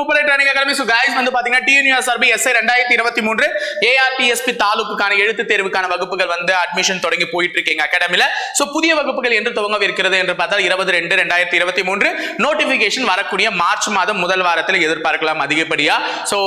முப்படை training academy so guys வந்து பாத்தீங்கன்னா டிஎன்யூஎஸ்ஆர்பி எஸ்ஐ ரெண்டாயிரத்தி இருபத்தி மூன்று ஏஆர்டிஎஸ்பி தாலுக்குக்கான எழுத்து தேர்வுக்கான வகுப்புகள் வந்து அட்மிஷன் தொடங்கி போயிட்டு இருக்கு எங்க ஸோ புதிய வகுப்புகள் என்று துவங்க துவங்கவிருக்கிறது என்று பார்த்தால் இருபது ரெண்டு ரெண்டாயிரத்தி இருபத்தி மூன்று நோட்டிபிகேஷன் வரக்கூடிய மார்ச் மாதம் முதல் வாரத்தில் எதிர்பார்க்கலாம் அதிகப்படியா. ஸோ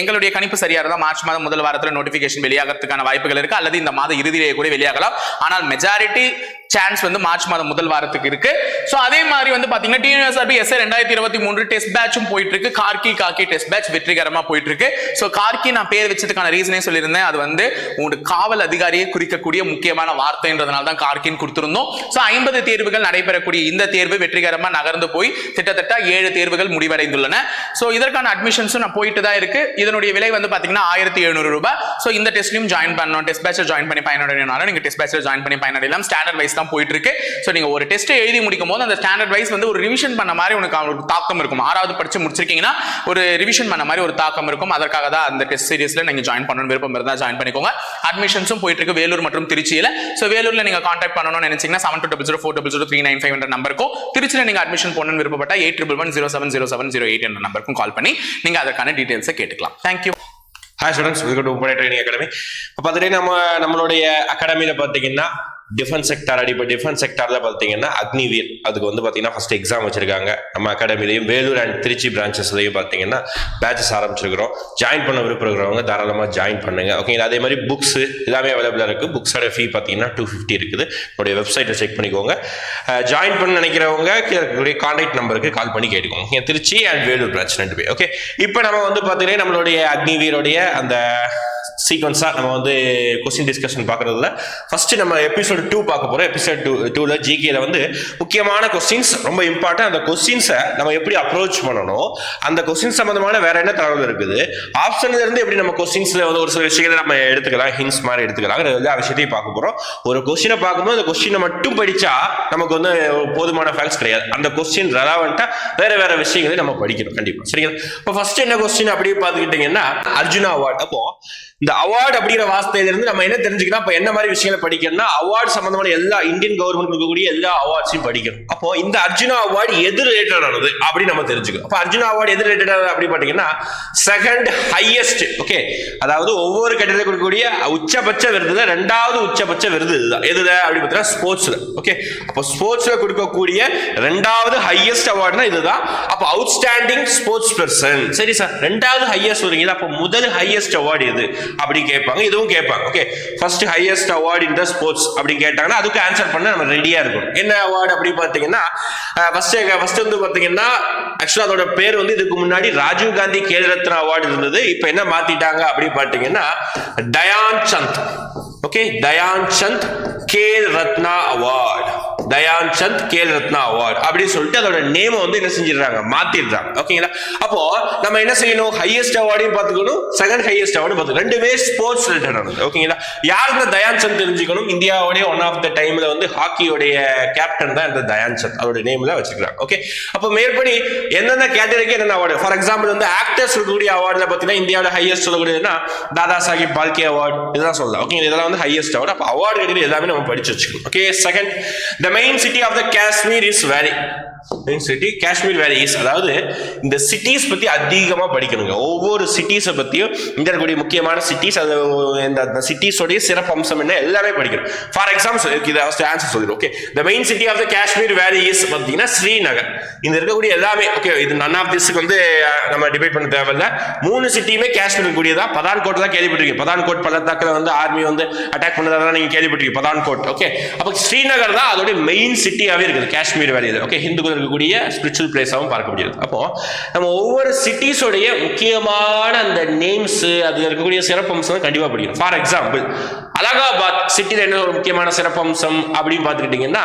எங்களுடைய கணிப்பு சரியா இருந்தால் மார்ச் மாதம் முதல் வாரத்தில் நோட்டிபிகேஷன் வெளியாகிறதுக்கான வாய்ப்புகள் இருக்கு? அல்லது இந்த மாத இறுதியிலேயே கூட வெளியாகலாம். ஆனால் மெஜாரிட்டி சான்ஸ் வந்து மார்ச் மாதம் முதல் வாரத்துக்கு இருக்கு. ஸோ அதே மாதிரி வந்து பாத்தீங்கன்னா டிஎன்எஸ்ஆர்பி எஸ்ஏ ரெண்டாயிரத்தி இருபத்தி மூன்று டெஸ்ட் பேட்சும் போயிட்டு இருக்கு கார்கி காக்கி டெஸ்ட் பேட்ச் வெற்றிகரமா போயிட்டு இருக்கு ஸோ கார்கி நான் பேர் வச்சதுக்கான ரீசனே சொல்லியிருந்தேன். அது வந்து உங்களுக்கு காவல் அதிகாரியை குறிக்கக்கூடிய முக்கியமான வார்த்தைன்றதுனால தான் கார்கின்னு கொடுத்துருந்தோம். ஸோ ஐம்பது தேர்வுகள் நடைபெறக்கூடிய இந்த தேர்வு வெற்றிகரமா நகர்ந்து போய் கிட்டத்தட்ட ஏழு தேர்வுகள் முடிவடைந்துள்ளன. ஸோ இதற்கான அட்மிஷன்ஸும் நான் போயிட்டு தான் இருக்கு. இதனுடைய விலை வந்து பாத்தீங்கன்னா ஆயிரத்தி எழுநூறு ரூபாய். ஸோ இந்த டெஸ்ட்லையும் ஜாயின் பண்ணணும். டெஸ்ட் பேட்சை ஜாயின் பண்ணி பயனடைனாலும் நீங்க டெஸ்ட் பேட்சில் ஜாயின் பண்ணி பயனடையலாம். ஸ்டாண்டர்ட் வைஸ் தான் போயிட்டு இருக்கு ஸோ நீங்க ஒரு டெஸ்ட் எழுதி முடிக்கும் போது அந்த ஸ்டாண்டர்ட் வைஸ் வந்து ஒரு ரிவிஷன் பண்ண மாதிரி உனக்கு அவங்களுக்கு தாக்கம் இருக்கும். ஆறாவது படிச்சு முடிச்சிருக்கீங்கன்னா ஒரு ரிவிஷன் பண்ண மாதிரி ஒரு தாக்கம் இருக்கும். அதற்காக தான் அந்த டெஸ்ட் சீரியஸில் நீங்கள் ஜாயின் பண்ணணும் விருப்பம் இருந்தால் ஜாயின் பண்ணிக்கோங்க. அட்மிஷன்ஸும் போயிட்டு இருக்கு வேலூர் மற்றும் திருச்சியில. ஸோ வேலூர்ல நீங்கள் கான்டாக்ட் பண்ணணும்னு நினைச்சீங்கன்னா seven two double zero four double zero three nine five என்ற நம்பருக்கும் திருச்சியில் நீங்கள் அட்மிஷன் போடணும்னு விருப்பப்பட்ட eight triple one zero seven zero seven zero eight என்ற நம்பருக்கும் கால் பண்ணி நீங்க அதற்கான டீட்டெயில்ஸை கேட்டுக்கலாம். Thank you hi students welcome to உப்படை training academy இப்போ பார்த்துட்டு நம்ம நம்மளுடைய அகாடமியில் பார்த்தீங்கன்னா டிஃபென்ஸ் செக்டார் அடி இப்போ டிஃபென்ஸ் செக்டாரில் பார்த்தீங்கன்னா அக்னிவீர். அதுக்கு வந்து பார்த்தீங்கன்னா ஃபர்ஸ்ட் எக்ஸாம் வச்சிருக்காங்க. நம்ம அகாடமிலையும் வேலூர் அண்ட் திருச்சி பிரான்ச்சஸ்லையும் பார்த்தீங்கன்னா பேச்சஸ் ஆரம்பிச்சிருக்கிறோம். ஜாயின் பண்ண விருப்பங்கிறவங்க தாராளமாக ஜாயின் பண்ணுங்க. ஓகேங்களா அதே மாதிரி புக்ஸ் எல்லாமே அவைலபிளாக இருக்குது புக்ஸோட ஃபீ பார்த்தீங்கன்னா டூ ஃபிஃப்டி இருக்குது. என்னுடைய வெப்சைட்டை செக் பண்ணிக்கோங்க. ஜாயின் பண்ண நினைக்கிறவங்க கான்டாக்ட் நம்பருக்கு கால் பண்ணி கேட்டுக்கோங்க. இங்க திருச்சி அண்ட் வேலூர் பிரான்ச் ரெண்டு பேர். ஓகே இப்போ நம்ம வந்து பார்த்தீங்கன்னா நம்மளுடைய அக்னிவீருடைய அந்த சீக்வன்ஸாக நம்ம வந்து கொஸ்டின் டிஸ்கஷன் பார்க்குறதுல ஃபஸ்ட்டு நம்ம எபிசோடு டூ பார்க்க போகிறோம் எபிசோட் டூ டூவில் ஜிகேல வந்து முக்கியமான கொஸ்டின்ஸ் ரொம்ப இம்பார்ட்டன்ட் அந்த கொஸ்டின்ஸை நம்ம எப்படி அப்ரோச் பண்ணணும் அந்த கொஸ்டின் சம்மந்தமான வேற என்ன தகவல் இருக்குது ஆப்ஷன்லேருந்து எப்படி நம்ம கொஸ்டின்ஸில் வந்து ஒரு சில விஷயங்களை நம்ம எடுத்துக்கலாம் ஹின்ஸ் மாதிரி எடுத்துக்கலாம் எல்லா விஷயத்தையும் பார்க்க போகிறோம் ஒரு கொஸ்டினை பார்க்கும்போது அந்த கொஸ்டினை மட்டும் படித்தா நமக்கு வந்து போதுமான ஃபேக்ட்ஸ் கிடையாது. அந்த கொஸ்டின் ரெலவெண்ட்டாக வேற வேற விஷயங்களை நம்ம படிக்கணும் கண்டிப்பாக சரிங்களா? இப்போ ஃபர்ஸ்ட் என்ன கொஸ்டின் அப்படியே பார்த்துக்கிட்டிங்கன்னா அர்ஜுனா அவார்ட் அப்போ இந்த அவார்டு அப்படிங்கிற வார்த்தையிலிருந்து நம்ம என்ன தெரிஞ்சுக்கணும்? அப்ப என்ன மாதிரி விஷயங்களை படிக்கணும்னா அவார்டு சம்பந்தமான எல்லா இந்தியன் கவர்மெண்ட் இருக்கக்கூடிய எல்லா அவார்ட்ஸையும் படிக்கணும். அப்போ இந்த அர்ஜுனா அவார்டு எது ரிலேட்டடானது அப்படின்னு நம்ம தெரிஞ்சுக்கணும். அப்ப அர்ஜுனா அவார்டு எது ரிலேட்டடானது அப்படி பாத்தீங்கன்னா செகண்ட் ஹையஸ்ட் ஓகே அதாவது ஒவ்வொரு கட்டத்தில் கொடுக்கக்கூடிய உச்சபட்ச விருது ரெண்டாவது உச்சபட்ச விருது இதுதான். எதுல? அப்படி பார்த்தீங்கன்னா ஸ்போர்ட்ஸ்ல ஓகே அப்போ ஸ்போர்ட்ஸ்ல கொடுக்கக்கூடிய ரெண்டாவது ஹையஸ்ட் அவார்டுனா இதுதான். அப்போ அவுட்ஸ்டாண்டிங் ஸ்போர்ட்ஸ் பர்சன் சரி சார் ரெண்டாவது ஹையஸ்ட் வருங்க அப்போ முதல் ஹையஸ்ட் அவார்டு எது? அப்படி கேட்பாங்க இதுவும் கேட்பாங்க. Okay first highest award in the sports அப்படின்னு கேட்டாங்கன்னா அதுக்கு ஆன்சர் பண்ண நம்ம ரெடியா இருக்கும் என்ன அவார்டு அப்படின்னு பார்த்தீங்கன்னா ஃபர்ஸ்ட் ஃபர்ஸ்ட் வந்து பார்த்தீங்கன்னா ஆக்சுவலாக அதோட பேர் வந்து இதுக்கு முன்னாடி ராஜீவ் காந்தி கேல் ரத்னா அவார்டு இருந்தது. இப்போ என்ன மாத்திட்டாங்க அப்படின்னு பார்த்தீங்கன்னா Dhyan Chand okay Dhyan Chand Khel Ratna award Dhyan Chand Khel Ratna award அப்படின்னு சொல்லிட்டு அதோட நேமை வந்து என்ன செஞ்சிடுறாங்க? மாத்திடுறாங்க. ஓகேங்களா? அப்போ நம்ம என்ன செய்யணும்? ஹையஸ்ட் அவார்டையும் பார்த்துக்கணும். செகண்ட் ஹையஸ்ட் அவார்டு பார்த்துக்கணும். ரெண்டுமே ஸ்போர்ட்ஸ் ரிலேட்டட் ஓகேங்களா? யாருக்கு தயான் சந்த் தெரிஞ்சுக்கணும்? இந்தியாவுடைய ஒன் ஆஃப் த டைம்ல வந்து ஹாக்கியோடைய கேப்டன் தான் இந்த தயான் சந்த். அவருடைய நேம் தான் வச்சுக்கிறாங்க ஓகே? அப்போ மேற்படி எந்தெந்த கேட்டகரிக்கு என்னென்ன அவார்டு ஃபார் எக்ஸாம்பிள் வந்து ஆக்டர்ஸ் இருக்கக்கூடிய அவார்டில் பார்த்தீங்கன்னா இந்தியாவோட ஹையஸ்ட் சொல்லக்கூடியதுன்னா தாதா சாஹிப் பால்கே அவார்டு இதெல்லாம் சொல்லலாம். ஓகே இதெல்லாம் வந்து ஹையஸ்ட் அவார்டு அப்போ அவார்டு கேட்டகரி எல்லாமே நம்ம படிச்சு வச்சுக்கணும். Okay? Second the main city of the Kashmir is very main city Kashmir valley is அதாவது இந்த சிட்டிஸ் பத்தி அதிகமா படிக்கணுங்க. ஒவ்வொரு சிட்டிஸை பத்தியும் இங்க இருக்கக்கூடிய முக்கியமான சிட்டிஸ் அது இந்த சிட்டிஸோடைய சிறப்பு அம்சம் என்ன எல்லாமே படிக்கணும். ஃபார் எக்ஸாம்பிள் இதை ஆன்சர் சொல்லிடும் okay the main city of the Kashmir valley is பார்த்தீங்கன்னா ஸ்ரீநகர் இந்த இருக்கக்கூடிய எல்லாமே ஓகே இது நன் ஆஃப் திஸ்க்கு வந்து நம்ம டிபேட் பண்ண தேவையில்ல. மூணு சிட்டியுமே காஷ்மீர் கூடியதான் பதான்கோட் தான் கேள்விப்பட்டிருக்கீங்க. பதான்கோட் பள்ளத்தாக்கில் வந்து ஆர்மி வந்து அட்டாக் பண்ணதெல்லாம் நீங்க கேள்விப்பட்டிருக்கீங்க. பதான்கோட் ஓகே அப்போ ஸ்ரீநகர் தான் அதோடைய மெயின் சிட்டியாகவே இருக்குது. காஷ்மீர் வேலையில் ஓகே ஹிந்துக்கள் இருக்கக்கூடிய ஸ்பிரிச்சுவல் பிளேஸாகவும் பார்க்க முடியுது. அப்போ நம்ம ஒவ்வொரு சிட்டிஸோடைய முக்கியமான அந்த நேம்ஸு அதில் இருக்கக்கூடிய சிறப்பம்சம் கண்டிப்பாக படிக்கணும். ஃபார் எக்ஸாம்பிள் அலகாபாத் சிட்டியில் என்ன ஒரு முக்கியமான சிறப்பம்சம் அப்படின்னு பார்த்துக்கிட்டிங்கன்னா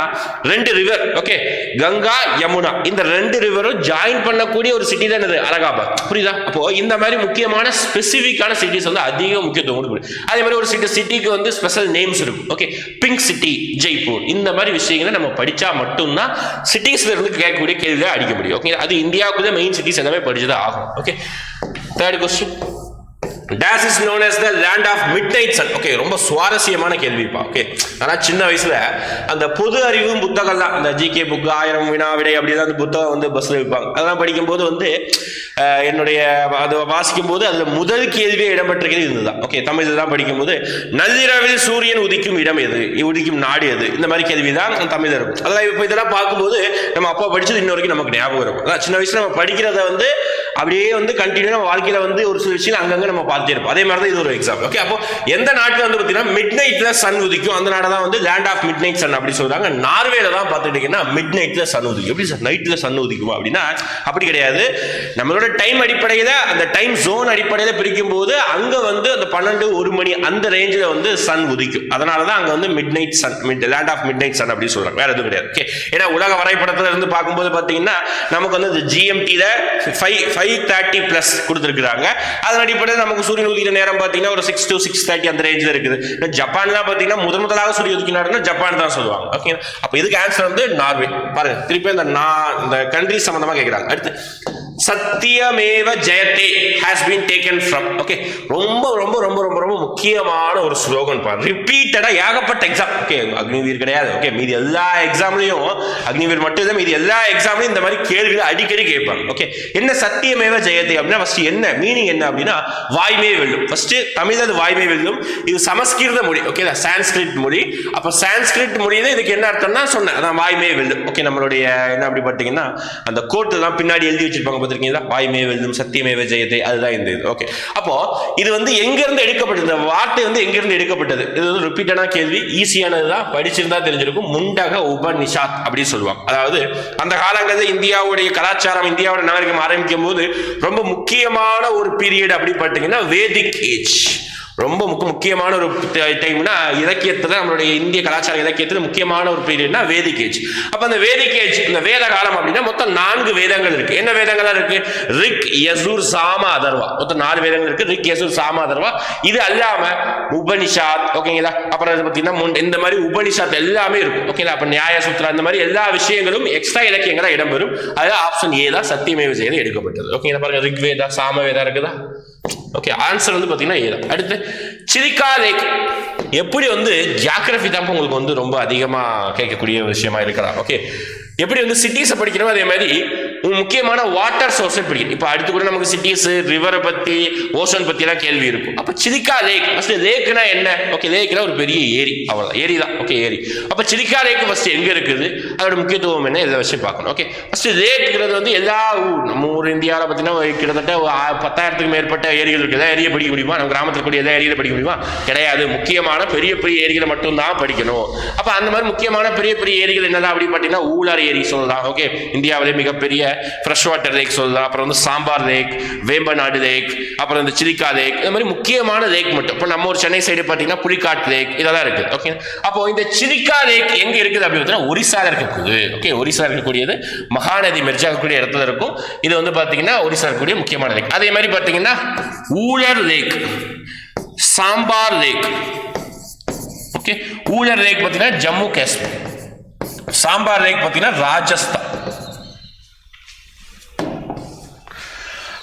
ரெண்டு ரிவர் ஓகே கங்கா யமுனா. இந்த ரெண்டு ரிவரும் ஜாயின் பண்ணக்கூடிய ஒரு சிட்டி தான் இது அலகாபாத். புரியுதா? அப்போ இந்த மாதிரி முக்கியமான ஸ்பெசிஃபிக்கான சிட்டிஸ் வந்து அதிக முக்கியத்துவம் கொடுக்குது அதே மாதிரி ஒரு சிட்டி சிட்டிக்கு வந்து ஸ்பெஷல் நேம்ஸ் இருக்கும். ஓகே பிங்க் சிட்டி ஜெய்ப்பூர் இந்த மாதிரி விஷயங்கள் நம்ம படிச்சா மட்டும்தான் சிட்டிஸ்ல இருந்து கேட்கக்கூடிய கேள்விகளை அடிக்க முடியும். ஓகே அது இந்தியாவுக்கு தான் மெயின் சிட்டிஸ் எல்லாமே படிச்சதா ஆகும் okay third question this is known as the land of midnight sun okay ரொம்ப சுவாரஸ்யமான கேள்விப்பா. ஓகே ஆனால் சின்ன வயசுல அந்த பொது அறிவும் புத்தகம் தான் அந்த ஜிகே புக் ஆயிரம் வினா விடை அப்படிதான் அந்த புத்தகம் வந்து பஸ்ல வைப்பாங்க. அதெல்லாம் படிக்கும்போது வந்து என்னுடைய அதை வாசிக்கும் போது அதுல முதல் கேள்வியே இடம்பெற்றிருக்கிறது இதுதான். ஓகே தமிழ்ல தான் படிக்கும்போது நள்ளிரவில் சூரியன் உதிக்கும் இடம் எது? உதிக்கும் நாடு எது? இந்த மாதிரி கேள்வி தான் தமிழ்ல இருக்கும். அதெல்லாம் இப்போ இதெல்லாம் பார்க்கும்போது நம்ம அப்பா படிச்சது இன்ன வரைக்கும் நமக்கு ஞாபகம் இருக்கும். அதான் சின்ன வயசுல நம்ம படிக்கிறத வந்து அப்படியே வந்து கண்டினியூ நம்ம வாழ்க்கையில வந்து ஒரு சில விஷயம் அங்கங்க நம்ம பார்த்துருப்போம் இருப்போம். அதே மாதிரி தான் இது ஒரு எக்ஸாம்பிள் ஓகே அப்போ எந்த நாட்டுல வந்து பார்த்தீங்கன்னா மிட் நைட்ல சன் உதிக்கும். அந்த நாடு தான் வந்து land of midnight sun அப்படி சொல்றாங்க. நார்வேல தான் பார்த்துக்கிட்டிங்கன்னா மிட் நைட்ல சன் உதிக்கும். எப்படி சார்? நைட்ல சன் உதிக்குமா அப்படின்னா அப்படி கிடையாது. நம்மளோட டைம் அடிப்படையில அந்த டைம் ஜோன் அடிப்படையில பிரிக்கும் போது அங்க வந்து அந்த பன்னெண்டு ஒரு மணி அந்த ரேஞ்சில் வந்து சன் உதிக்கும். அதனால தான் அங்க வந்து midnight sun mid land of midnight sun அப்படி சொல்றாங்க. வேற எதுவும் கிடையாது. ஓகே ஏன்னா உலக வரைபடத்துல இருந்து பார்க்கும்போது பார்த்தீங்கன்னா நமக்கு வந்து இந்த ஜிஎம்டியில் ஃபைவ் ஃபைவ் தேர்ட்டி ப்ளஸ் கொடுத்துருக்குறாங்க. அதன் அடிப்படையில் நமக்கு சூரியன் உதிக்கிற நேரம் பார்த்தீங்கன்னா ஒரு சிக்ஸ் டு சிக்ஸ் தேர்ட்டி அந்த ரேஞ்சில் இருக்குது. இந்த ஜப்பான்லாம் பார்த்தீங்கன்னா முதன் முதலாக சூரிய உதிக்கினாருன்னா ஜப்பான் தான் சொல்லுவாங்க. ஓகே அப்போ இதுக்கு ஆன்சர் வந்து நார்வே. பாருங்க திருப்பி அந்த நான் இந்த கண்ட்ரி சம்மந்தமாக கேட்குறாங்க அடுத்து சத்தியமேவ ஜெயத்தே has been taken from okay ரொம்ப ரொம்ப ரொம்ப ரொம்ப முக்கியமான ஒரு ஸ்லோகன் பாரு ரிப்பீட்டடா ஏகப்பட்ட எக்ஸாம் ஓகே அக்னிவீர் கிடையாது. ஓகே மீதி எல்லா எக்ஸாம்லையும் அக்னிவீர் மட்டும் இல்லை மீதி எல்லா எக்ஸாம்லையும் இந்த மாதிரி கேள்விகள் அடிக்கடி கேட்பாங்க. ஓகே என்ன சத்தியமேவ ஜெயத்தை அப்படின்னா ஃபர்ஸ்ட் என்ன மீனிங் என்ன அப்படின்னா வாய்மே வெல்லும். ஃபர்ஸ்ட் தமிழ் அது வாய்மை வெல்லும். இது சமஸ்கிருத மொழி. ஓகே சான்ஸ்கிரிட் மொழி. அப்போ சான்ஸ்கிரிட் மொழியில இதுக்கு என்ன அர்த்தம்னா சொன்னேன் அதான் வாய்மே வெல்லும். ஓகே நம்மளுடைய என்ன அப்படி பார்த்தீங்கன்னா அந்த கோர்ட்டு தான் பின்னாடி எழுதி வச்சிருப்பாங்க பார்த்துருக்கீங்களா வாய்மே வெல்லும் சத்தியமே ஜெயத்தை. அதுதான் இந்த இது. ஓகே அப்போ இது வந்து எங்க இருந்து எடுக்கப்பட்டது? வார்த்தை வந்து எங்கிருந்து எடுக்கப்பட்டது? இது வந்து ரிப்பீட்டடான கேள்வி. ஈஸியானது தான் படிச்சிருந்தா தெரிஞ்சிருக்கும். முண்டக உபநிஷாத் அப்படின்னு சொல்லுவாங்க. அதாவது அந்த காலங்களில் இந்தியாவுடைய கலாச்சாரம் இந்தியாவோட நாகரிகம் ஆரம்பிக்கும் போது ரொம்ப முக்கியமான ஒரு பீரியட் அப்படி பார்த்தீங்கன்னா வேதிக் ஏஜ் ரொம்ப முக்க முக்கியமான ஒரு டைம்னா இலக்கியத்துல நம்மளுடைய இந்திய கலாச்சார இலக்கியத்துல முக்கியமான ஒரு பீரியட்னா வேதிக் ஏஜ் அப்ப அந்த வேதிக் ஏஜ் இந்த வேத காலம் அப்படின்னா மொத்தம் நான்கு வேதங்கள் இருக்கு. என்ன வேதங்கள்லாம் இருக்கு? ரிக் யசூர் சாம அதர்வா. மொத்தம் நாலு வேதங்கள் இருக்கு. ரிக் யசூர் சாம அதர்வா. இது அல்லாம உபனிஷாத் ஓகேங்களா? அப்புறம் இது பார்த்தீங்கன்னா முன்- இந்த மாதிரி உபனிஷாத் எல்லாமே இருக்கும். ஓகேங்களா? அப்ப நியாய சூத்ரா இந்த மாதிரி எல்லா விஷயங்களும் எக்ஸ்ட்ரா இலக்கியங்களா இடம்பெறும். அதாவது ஆப்ஷன் ஏ தான் சத்தியமேவ செய்து எடுக்கப்பட்டது. ஓகேங்களா? பாருங்க ரிக்வேதா சாமவேதா இருக்குதா? ஓகே ஆன்சர் வந்து பார்த்தீங்கன்னா ஏ அடுத்து சிலிக்கா லேக் எப்படி வந்து ஜியாகிரபி தான் உங்களுக்கு வந்து ரொம்ப அதிகமாக கேட்கக்கூடிய விஷயமா இருக்கிறா ஓகே எப்படி வந்து சிட்டிஸை படிக்கிறோம் அதே மாதிரி முக்கியமான வாட்டர் சோர்ஸை பிடிக்கும். இப்போ அடுத்து கூட நமக்கு சிட்டிஸ் ரிவரை பற்றி ஓசன் பற்றிலாம் கேள்வி இருக்கும். அப்போ சிலிக்கா லேக் ஃபஸ்ட்டு லேக்னா என்ன? ஓகே லேக்னா ஒரு பெரிய ஏரி. அவ்வளோதான் ஏரி தான் ஓகே ஏரி. அப்போ சிலிக்கா லேக் ஃபஸ்ட்டு எங்கே இருக்குது? அதோட முக்கியத்துவம் என்ன? இதை வச்சு பார்க்கணும். ஓகே ஃபஸ்ட்டு லேக்ங்கிறது வந்து எல்லா ஊர் நம்ம ஊர் இந்தியாவில் பார்த்தீங்கன்னா கிட்டத்தட்ட பத்தாயிரத்துக்கு மேற்பட்ட ஏரிகள் இருக்குது. எல்லா ஏரியை படிக்க முடியுமா? நம்ம கிராமத்தில் கூடிய எதாவது ஏரியில் படிக்க முடியுமா? கிடையாது. முக்கியமான பெரிய பெரிய ஏரிகளை மட்டும்தான் படிக்கணும். அப்போ அந்த மாதிரி முக்கியமான பெரிய பெரிய ஏரிகள் என்னதான் அப்படி பார்த்தீங்கன்னா ஊலார் ஏரி சொல்லலாம் ஓகே இந்தியாவிலே மிகப்பெரிய ஃப்ரெஷ் வாட்டர் லேக் சொல்லலாம் அப்புறம் வந்து சாம்பார் லேக் வேம்பநாடு லேக் அப்புறம் இந்த சிலிக்கா லேக் இந்த மாதிரி முக்கியமான லேக் மட்டும். இப்போ நம்ம ஒரு சென்னை சைடு பார்த்தீங்கன்னா புலிக்காட் லேக் இதெல்லாம் இருக்குது ஓகே அப்போ இந்த சிலிக்கா லேக் எங்கே இருக்குது அப்படின்னு பார்த்தீங்கன்னா ஒரிசாவில் இருக்கக்கூடியது ஓகே ஒரிசா இருக்கக்கூடியது மகாநதி மெர்ஜா இருக்கக்கூடிய இடத்துல இருக்கும். இது வந்து பார்த்தீங்கன்னா ஒரிசா இருக்கக்கூடிய முக்கியமான லேக் அதே மாதிரி பார்த்தீங்கன்னா Wular lake Sambhar lake okay Wular lake பார்த்தீங்கன்னா ஜம்மு காஷ்மீர். சாம்பார் லேக் பார்த்தீங்கன்னா ராஜஸ்தான்.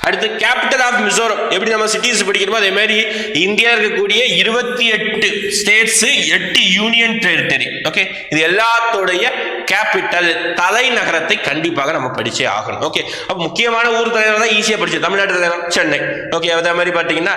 அடுத்து கேபிட்டல் ஆஃப் மிசோரம். எப்படி நம்ம சிட்டிஸ் படிக்கிறோமோ அதே மாதிரி இந்தியா இருக்கக்கூடிய இருபத்தி எட்டு ஸ்டேட்ஸ் எட்டு யூனியன் டெரிட்டரி ஓகே இது எல்லாத்தோடைய கேபிட்டல் தலைநகரத்தை கண்டிப்பாக நம்ம படிச்சே ஆகணும். ஓகே அப்போ முக்கியமான ஊர் தலைவர் தான் ஈஸியாக படிச்சு தமிழ்நாட்டு தலைவர் சென்னை. ஓகே அதே மாதிரி பார்த்தீங்கன்னா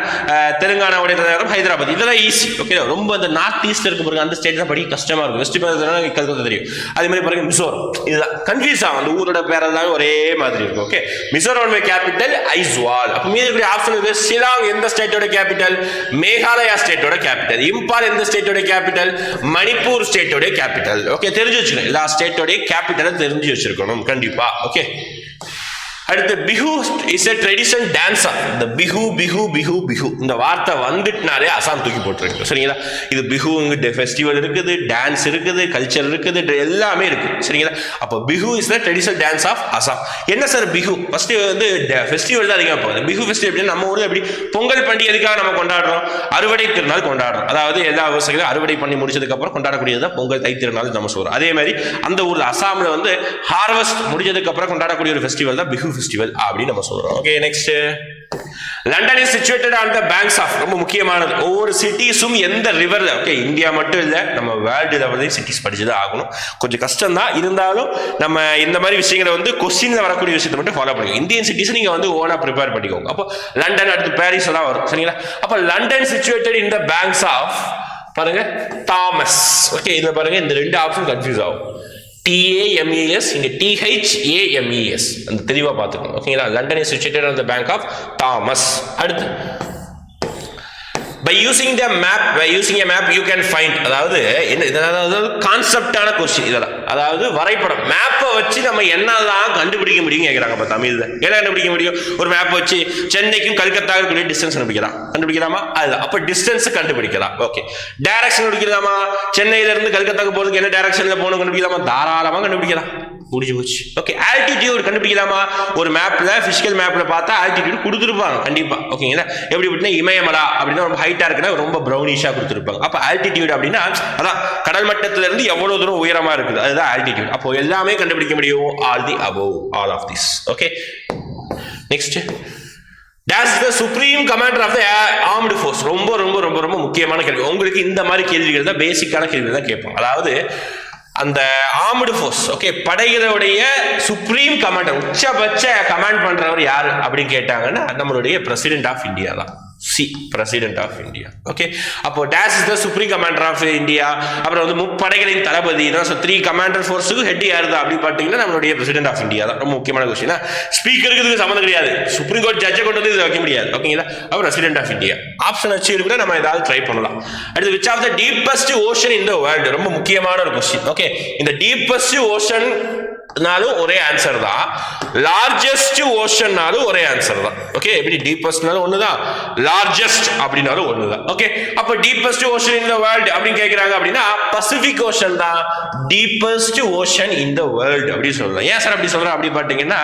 தெலுங்கானாவுடைய தலைநகரம் ஹைதராபாத். இதெல்லாம் ஈஸி ஓகே ரொம்ப அந்த நார்த் ஈஸ்ட் இருக்கு பாருங்க அந்த ஸ்டேட் தான் படிக்க கஷ்டமா இருக்கும். வெஸ்ட் பெங்கால் கல்கத்தா தெரியும். அதே மாதிரி பாருங்க மிசோரம். இதுதான். கன்ஃபியூஸ் ஆகும். அந்த ஊரோட பேர் எல்லாமே ஒரே மாதிரி இருக்கும். ஓகே மிசோரம் கேபிட்டல் ஐஸ்வால் அப்ப மீதி ஆப்ஷன் இருக்கு ஷிலாங் எந்த ஸ்டேட்டோட கேபிட்டல் மேகாலயா ஸ்டேட்டோட கேபிட்டல் இம்பால் எந்த ஸ்டேட்டோட கேபிட்டல் மணிப்பூர் ஸ்டேட்டோட கேபிட்டல் ஓகே தெரிஞ்சு வச்சுக்கணும். எல்லா ஸ்டேட்டோட கேபிட்டலை தெரிஞ்சு வச்சிருக்கணும். கண்டிப்பா. ஓகே அடுத்து பிஹு இஸ் எ ட்ரெடிஷனல் டான்ஸா இந்த பிஹு பிஹு பிஹு பிஹு. இந்த வார்த்தை வந்துட்டுனாலே அசாம் தூக்கி போட்டுருக்கு சரிங்களா? இது பிஹுங்க ஃபெஸ்டிவல் இருக்குது டான்ஸ் இருக்குது கல்ச்சர் இருக்குது எல்லாமே இருக்கு. சரிங்களா? அப்போ Bihu is the traditional dance of Assam என்ன சார் பிஹு? ஃபர்ஸ்ட் வந்து ஃபெஸ்டிவல் தான் அதிகமாக போகுது. பிஹு ஃபெஸ்டிவல் நம்ம ஊரில் எப்படி பொங்கல் பண்டிகை எதுக்காக நம்ம கொண்டாடுறோம். அறுவடை திருநாள் கொண்டாடுறோம். அதாவது எல்லா விவசாயிகளும் அறுவடை பண்ணி முடிச்சதுக்கப்புறம் கொண்டாடக்கூடியது தான் பொங்கல் தை திருநாள் நம்ம சொல்கிறோம் அதே மாதிரி அந்த ஊரில் அசாமில் வந்து ஹார்வெஸ்ட் முடிஞ்சதுக்கப்புறம் கொண்டாடக்கூடிய ஒரு ஃபெஸ்டிவல் தான் பிஹு ஃபெஸ்டிவல் அப்படின்னு நம்ம சொல்றோம். Okay next London is situated on the banks of ரொம்ப முக்கியமானது. ஒவ்வொரு சிட்டிஸும் எந்த ரிவர் ஓகே இந்தியா மட்டும் இல்லை நம்ம வேர்ல்டு லெவல்லையும் சிட்டிஸ் படிச்சுதான் ஆகணும். கொஞ்சம் கஷ்டம் தான் இருந்தாலும் நம்ம இந்த மாதிரி விஷயங்களை வந்து கொஸ்டின்ல வரக்கூடிய விஷயத்தை மட்டும் ஃபாலோ பண்ணிக்கோங்க. இந்தியன் சிட்டிஸ் நீங்க வந்து ஓனா ப்ரிப்பேர் பண்ணிக்கோங்க. அப்போ லண்டன் அடுத்து பாரிஸ் எல்லாம் வரும். சரிங்களா? அப்போ London situated in the banks of பாருங்க தாமஸ் ஓகே இதுல பாருங்க இந்த ரெண்டு ஆப்ஷன் கன்ஃபியூஸ் ஆகும். டிஏஎம்இஎஸ் இங்கே டிஹெச்ஏஎம்இஎஸ் அந்த தெளிவாக பார்த்துக்கணும் ஓகேங்களா London is situated on the bank of Thames அடுத்து. By using the map by using a map you can find அதாவது என்ன இது அதாவது கான்செப்டான கொஸ்டின் இதெல்லாம். அதாவது வரைபடம். மேப்பை வச்சு நம்ம என்னெல்லாம் கண்டுபிடிக்க முடியும் கேட்குறாங்க இப்போ தமிழில். என்ன கண்டுபிடிக்க முடியும்? ஒரு மேப் வச்சு சென்னைக்கும் கல்கத்தாவுக்கும் டிஸ்டன்ஸ் கண்டுபிடிக்கலாம். கண்டுபிடிக்கலாமா? அதுதான் அப்போ டிஸ்டன்ஸ் கண்டுபிடிக்கலாம். ஓகே டைரக்ஷன் கண்டுபிடிக்கலாமா? சென்னையிலேருந்து கல்கத்தாக்கு போகிறதுக்கு என்ன டேரக்ஷனில் போகணும் கண்டுபிடிக்கலாமா? தாராளமாக கண்டுபிடிக்கலாம். முடிஞ்சு போச்சு. ஓகே ஆல்டிடியூட் கண்டுபிடிக்கலாமா? ஒரு மேப்பில் ஃபிசிக்கல் மேப்பில் பார்த்தா ஆல்டிடியூட் கொடுத்துருப்பாங்க. கண்டிப்பாக ஓகேங்களா எப்படி அப்படின்னா இமயமலா அப்படின்னா ரொம்ப ஹைட்டாக இருக்குன்னா ரொம்ப ப்ரௌனிஷாக கொடுத்துருப்பாங்க. அப்போ ஆல்டிடியூட் அப்படின்னா அதான் கடல் மட்டத்திலேருந்து எவ்வளோ தூரம் உயரமாக இருக்குது. அதுதான் ஆல்டிடியூட் அப்போ எல்லாமே கண்டுபிடிக்க முடியும் all the above all of this okay next this the supreme commander of the armed force ரொம்ப ரொம்ப ரொம்ப ரொம்ப முக்கியமான கேள்வி. உங்களுக்கு இந்த மாதிரி கேள்விகள் தான் பேசிக்கான கேள்வி தான் கேட்போம். அதாவது அந்த ஆர்ம்டு ஃபோர்ஸ் ஓகே படைகளுடைய சுப்ரீம் கமாண்டர் உச்சபட்ச கமாண்ட் பண்றவர் யாரு அப்படின்னு கேட்டாங்கன்னா நம்மளுடைய பிரசிடென்ட் ஆஃப் இந்தியா தான். See president of India okay அப்போ this is the supreme commander of India அப்புறம் வந்து முப்படைகளின் தளபதி. தான் ஸோ த்ரீ கமாண்டர் ஃபோர்ஸுக்கு ஹெட் ஆயிரதா அப்படி பார்த்தீங்கன்னா நம்மளுடைய பிரசிடென்ட் ஆஃப் இந்தியா தான். ரொம்ப முக்கியமான கொஸ்டின் ஸ்பீக்கருக்கு இதுக்கு சம்மந்தம் கிடையாது. சுப்ரீம் கோர்ட் ஜட்ஜை கொண்டு வந்து இது வைக்க முடியாது. ஓகேங்களா அப்புறம் பிரசிடென்ட் ஆஃப் இந்தியா ஆப்ஷன் வச்சு கூட நம்ம ஏதாவது ட்ரை பண்ணலாம். அடுத்து which of the deepest ocean in the world ரொம்ப முக்கியமான ஒரு கொஸ்டின் ஓகே இந்த டீப்பஸ்ட் ஓஷன் நாலும் ஒரே ஆன்சர் தான். லார்ஜஸ்ட் ஓஷன்னாலும் ஒரே ஆன்சர் தான். ஓகே எப்படி? டீப்பஸ்ட்னாலும் ஒன்று தான் லார்ஜஸ்ட் அப்படின்னாலும் ஒன்று தான் ஓகே அப்போ deepest ocean in the world அப்படின்னு கேட்குறாங்க அப்படின்னா பசிபிக் ஓஷன் தான் deepest ocean in the world அப்படின்னு சொல்லலாம். ஏன் சார் அப்படி சொல்கிறேன் அப்படி பார்த்தீங்கன்னா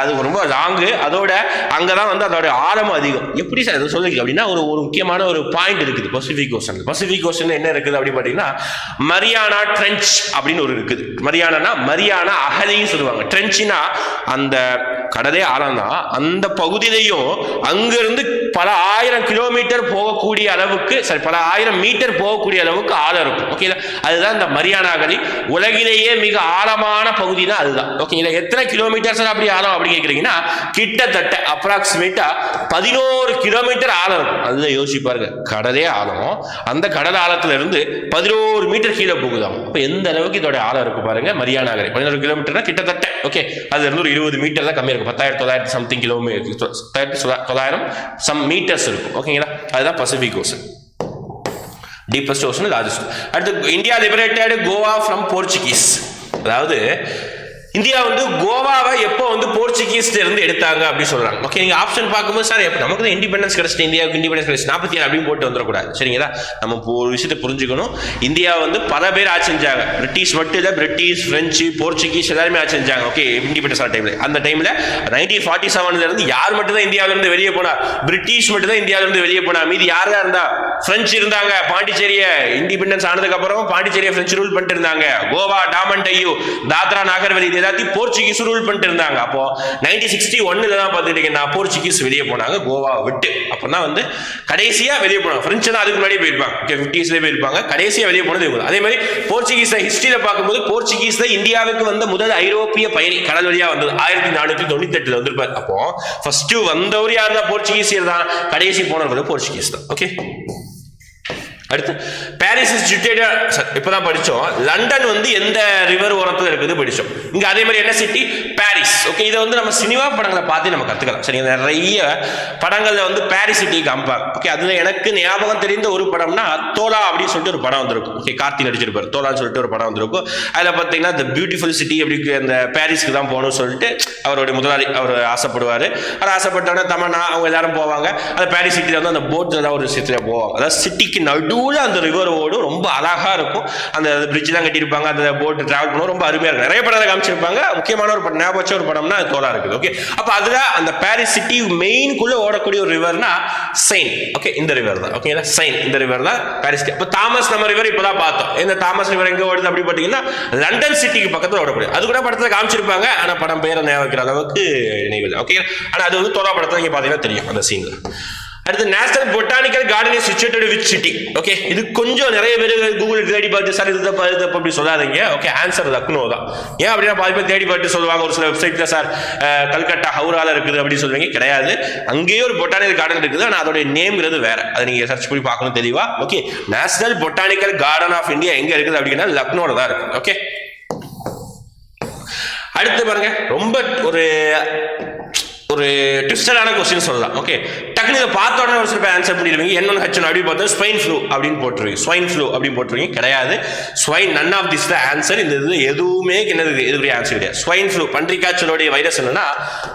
அது ரொம்ப லாங்கு அதோட அங்கதான் வந்து அதோட ஆழம் அதிகம். எப்படி சார் இதை சொல்லுங்க அப்படின்னா ஒரு ஒரு முக்கியமான ஒரு பாயிண்ட் இருக்குது பசிபிக் ஓஷன் பசிபிக் ஓஷன் என்ன இருக்குது அப்படின்னு பார்த்தீங்கன்னா மரியானா ட்ரென்ச் அப்படின்னு ஒரு இருக்குது. மரியானா மரியானா அகலின்னு சொல்லுவாங்க. ட்ரென்ச்சினா அந்த கடலே ஆழம் தான். அந்த பகுதியிலையும் அங்கிருந்து பல ஆயிரம் கிலோமீட்டர் போகக்கூடிய அளவுக்கு சரி பல ஆயிரம் மீட்டர் போகக்கூடிய அளவுக்கு ஆழம் இருக்கும். ஓகேங்களா அதுதான் இந்த மரியானா உலகிலேயே மிக ஆழமான பகுதி தான் அதுதான் ஓகேங்களா எத்தனை கிலோமீட்டர் சார் அப்படி ஆழம் அப்படி கேட்குறீங்கன்னா கிட்டத்தட்ட அப்ராக்சிமேட்டா பதினோரு கிலோமீட்டர் ஆழம் இருக்கும். அதுதான் யோசிப்பாருங்க கடலே ஆழம். அந்த கடல் ஆழத்துல இருந்து பதினோரு மீட்டர் கீழே போகுதாம். அப்போ எந்த அளவுக்கு இதோட ஆழம் இருக்கு பாருங்க மரியானா அகரை பதினோரு கிலோமீட்டர்னா கிட்டத்தட்ட ஓகே அது இருந்து ஒரு இருபது மீட்டர்லாம் கம்மியாக இருக்கும். பத்தாயிரத்தி தொள்ளாயிரத்தி சம்திங் கிலோமீட்டர் தொள்ளாயிரத்தி தொள்ளாயிரம் சம் மீட்டர்ஸ் இருக்கும். ஓகேங்களா அதுதான் Pacific ocean deepest ocean largest அடுத்து India liberated Goa from Portuguese அதாவது இந்தியா வந்து கோவாவை எப்போ வந்து போர்ச்சுகீஸ்ல இருந்து எடுத்தாங்க அப்படின்னு சொல்றாங்க. ஓகே நீங்க ஆப்ஷன் பார்க்கும்போது சார் எப்போ நமக்கு தான் இண்டிபெண்டன்ஸ் கிடைச்சிட்டு இந்தியாவுக்கு இண்டிபெண்டன்ஸ் கிடைச்சு நாற்பத்தி ஏழு அப்படின்னு போட்டு வந்துடக்கூடாது. சரிங்களா? நம்ம ஒரு விஷயத்தை புரிஞ்சுக்கணும். இந்தியா வந்து பல பேர் ஆட்சி செஞ்சாங்க. பிரிட்டிஷ் மட்டும் இல்லை பிரிட்டிஷ் பிரெஞ்சு போர்ச்சுகீஸ் எல்லாருமே ஆட்சி செஞ்சாங்க. ஓகே இண்டிபெண்டன்ஸ் ஆன டைம்ல அந்த டைம்ல நைன்டீன் ஃபார்ட்டி செவன்ல இருந்து யார் மட்டும் தான் இந்தியாவில இருந்து வெளியே போனா? பிரிட்டிஷ் மட்டும் தான் இந்தியாவில இருந்து வெளியே போனா? மீதி யார் தான் இருந்தா? பிரெஞ்சு இருந்தாங்க. பாண்டிச்சேரிய இண்டிபெண்டன்ஸ் ஆனதுக்கு அப்புறம் பாண்டிச்சேரியை பிரெஞ்சு ரூல் பண்ணிட்டு இருந்தாங்க. கோவா டாமன் டையூ தாத்ரா நாகர்வலி இது எல்லாத்தையும் போர்ச்சுகீஸ் ரூல் பண்ணிட்டு இருந்தாங்க. அப்போ நைன்டீன் சிக்ஸ்டி ஒன்னுல தான் பார்த்துட்டீங்கன்னா போர்ச்சுகீஸ் வெளியே போனாங்க கோவா விட்டு. அப்பதான் வந்து கடைசியா வெளியே போனாங்க. பிரெஞ்சு தான் அதுக்கு முன்னாடி போயிருப்பாங்க. ஓகே ஃபிஃப்டிஸ்லேயே போயிருப்பாங்க. கடைசியா வெளியே போனது இவங்க அதே மாதிரி போர்ச்சுகீஸ் ஹிஸ்டரியில பார்க்கும்போது போர்ச்சுகீஸ் இந்தியாவுக்கு வந்த முதல் ஐரோப்பிய பயணி கடல் வழியா வந்தது. ஆயிரத்தி நானூத்தி தொண்ணூத்தி எட்டுல வந்திருப்பார். அப்போ ஃபர்ஸ்ட் வந்தவர் யார் தான் போர்ச்சுகீஸ் தான். கடைசி போனவர் போர்ச்சுகீஸ் தான். ஓகே அடுத்து பாரிஸ் இஸ் சிட்டேட் படித்தோம் லண்டன் வந்து எந்த ரிவர் ஓரத்தில் இருக்குது படித்தோம் இங்கே அதே மாதிரி என்ன சிட்டி பாரிஸ் ஓகே இதை வந்து நம்ம சினிமா படங்களை பார்த்து நம்ம கற்றுக்கலாம் சரி நிறைய படங்களில் வந்து பாரிஸ் சிட்டி காமிப்பாங்க ஓகே அதில் எனக்கு ஞாபகம் தெரிந்த ஒரு படம்னா தோலா அப்படின்னு சொல்லிட்டு ஒரு படம் வந்திருக்கும். ஓகே கார்த்தி நடிச்சிருப்பார். தோலான்னு சொல்லிட்டு ஒரு படம் வந்திருக்கும். அதில் பார்த்தீங்கன்னா இந்த பியூட்டிஃபுல் சிட்டி அப்படி அந்த பாரிஸ்க்கு தான் போகணும்னு சொல்லிட்டு அவருடைய முதலாளி அவர் ஆசைப்படுவார். அவர் ஆசைப்பட்டோன்னே தமன்னா அவங்க எல்லாரும் போவாங்க. அந்த பாரிஸ் சிட்டியில் வந்து அந்த போட்டில் தான் ஒரு சிட்டியில் போவாங்க. அதாவது சிட்டிக்கு நடு கூட அந்த ரிவர் ஓடும் ரொம்ப அழகா இருக்கும். அந்த பிரிட்ஜ் தான் கட்டியிருப்பாங்க அந்த போட்டு டிராவல் பண்ணும் ரொம்ப அருமையா இருக்கும். நிறைய படத்தில் காமிச்சிருப்பாங்க. முக்கியமான ஒரு படம் ஞாபகம் ஒரு படம்னா அது தோலா இருக்குது ஓகே அப்போ அதில் அந்த பாரிஸ் சிட்டி மெயின்குள்ள ஓடக்கூடிய ஒரு ரிவர்னா செயின் ஓகே இந்த ரிவர் தான் ஓகேங்களா செயின் இந்த ரிவர் தான் பாரிஸ் இப்போ தாமஸ் நம்ம ரிவர் இப்பதான் பார்த்தோம். இந்த தாமஸ் ரிவர் எங்க ஓடுது அப்படி பாத்தீங்கன்னா லண்டன் சிட்டிக்கு பக்கத்தில் ஓடக்கூடிய அது கூட படத்தில் காமிச்சிருப்பாங்க ஆனா படம் பேரை ஞாபகம் வைக்கிற அளவுக்கு நினைவு ஓகே ஆனா அது வந்து தோலா படத்தில் நீங்க பாத்தீங்கன்னா தெரியும் அந்த சீன்ல அடுத்து national botanical garden is situated with city okay இது கொஞ்சம் நிறைய பேர் கூகுள் தேடி பார்த்து சார் இது தப்பா இது அப்படி சொல்லாதீங்க. ஓகே ஆன்சர் லக்னோ தான் ஏன் அப்படின்னா பாதி பேர் தேடி பார்த்து சொல்லுவாங்க. ஒரு சில வெப்சைட்ல சார் கல்கட்டா ஹவுரால இருக்குது அப்படின்னு சொல்லுவீங்க. கிடையாது. அங்கேயே ஒரு பொட்டானிக்கல் கார்டன் இருக்குது. ஆனால் அதோட நேம்ங்கிறது வேற. அதை நீங்க சர்ச் பண்ணி பார்க்கணும் தெளிவா. Okay national botanical garden of India எங்க இருக்குது அப்படின்னா லக்னோட தான் இருக்கு. ஓகே அடுத்து பாருங்க. ரொம்ப ஒரு ஒரு ட்விஸ்டடான கொஸ்டின் சொல்லலாம். ஓகே டக்குனு இதை பார்த்த உடனே ஒரு சில பேர் ஆன்சர் பண்ணிடுவீங்க. என்ன ஹெச் அப்படி பார்த்தா ஸ்வைன் ஃப்ளூ அப்படின்னு போட்டுருவீங்க. ஸ்வைன் ஃப்ளூ அப்படின்னு போட்டுருவீங்க. கிடையாது. Swine none of this the answer இந்த இது எதுவுமே என்னது எதுவுடைய ஆன்சர் கிடையாது. ஸ்வைன் ஃப்ளூ பன்றிகாட்ச்சனுடைய வைரஸ் என்னன்னா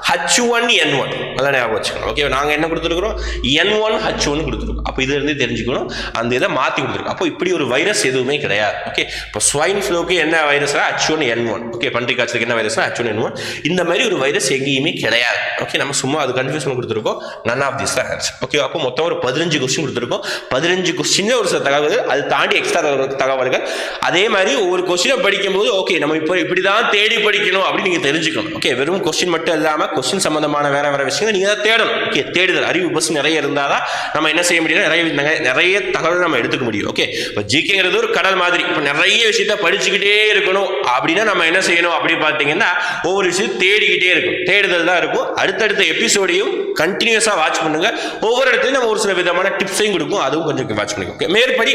ஹச் ஒன் என் ஒன் அதான் ஞாபகம் வச்சுக்கணும் ஓகே நாங்கள் என்ன கொடுத்துருக்குறோம்? என் ஒன் ஹச் ஒன் கொடுத்துருக்கோம். அப்போ இதுலேருந்து தெரிஞ்சுக்கணும். அந்த இதை மாற்றி கொடுத்துருக்கோம். அப்போ இப்படி ஒரு வைரஸ் எதுவுமே கிடையாது. ஓகே இப்போ ஸ்வைன் ஃப்ளூக்கு என்ன வைரஸ்னா H one N one okay பன்றி காய்ச்சலுக்கு என்ன வைரஸ்னா ஹச் ஒன் என் ஒன் இந்த மாதிரி ஒரு வைரஸ் எங்கேயுமே கிடையாது. ஓகே நம்ம சும்மா அது கன்ஃபியூஷன் கொடுத்துருக்கோம். நன் ஆஃப் திஸ் தான் ஆன்சர் ஓகே அப்போ மொத்தம் ஒரு பதினஞ்சு கொஸ்டின் கொடுத்துருக்கோம். பதினஞ்சு கொஸ்டின் ஒரு சில தகவல்கள் அது தாண்டி எக்ஸ்ட்ரா தகவல்கள் அதே மாதிரி ஒவ்வொரு கொஸ்டினை படிக்கும்போது ஓகே நம்ம இப்போ இப்படி தான் தேடி படிக்கணும் அப்படின்னு நீங்கள் தெரிஞ்சுக்கணும். ஓகே வெறும் கொஸ்டின் மட்டும் இல்லாமல் கொஸ்டின் சம்பந்தமான வேற வேற விஷயங்கள் நீங்கள் தான் தேடணும். ஓகே தேடுதல் அறிவு பஸ் நிறைய இருந்தால் தான் நம்ம என்ன செய்ய முடியும் நிறைய நிறைய- தகவல் நம்ம எடுத்துக்க முடியும். ஓகே இப்போ ஜிகேங்கிறது ஒரு கடல் மாதிரி. இப்போ நிறைய விஷயத்த படிச்சுக்கிட்டே இருக்கணும். அப்படின்னா நம்ம என்ன செய்யணும் அப்படின்னு பார்த்தீங்கன்னா ஒவ்வொரு விஷயம் தேடிக்கிட்டே இருக்கும். தேடுதல் தான் இருக்கும். அடுத்தடுத்த எபிசோடையும் கண்டினியூஸாக வாட்ச் பண்ணுங்க. ஒவ்வொரு இடத்துலையும் நம்ம ஒரு சில விதமான டிப்ஸையும் கொடுக்கும் அதுவும் கொஞ்சம் வாட்ச் பண்ணிக்கோங்க. ஓகே மேற்படி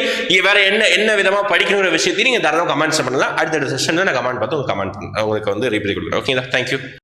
வேற என்ன என்ன விதமாக படிக்கணுங்கிற விஷயத்தையும் நீங்கள் தாராளம் கமெண்ட்ஸ் பண்ணலாம். அடுத்த செஷனில் நான் கமெண்ட் பார்த்து உங்களுக்கு கமெண்ட் உங்களுக்கு வந்து ரீப்ளை கொடுக்குறேன். ஓகேங்களா தேங்க்யூ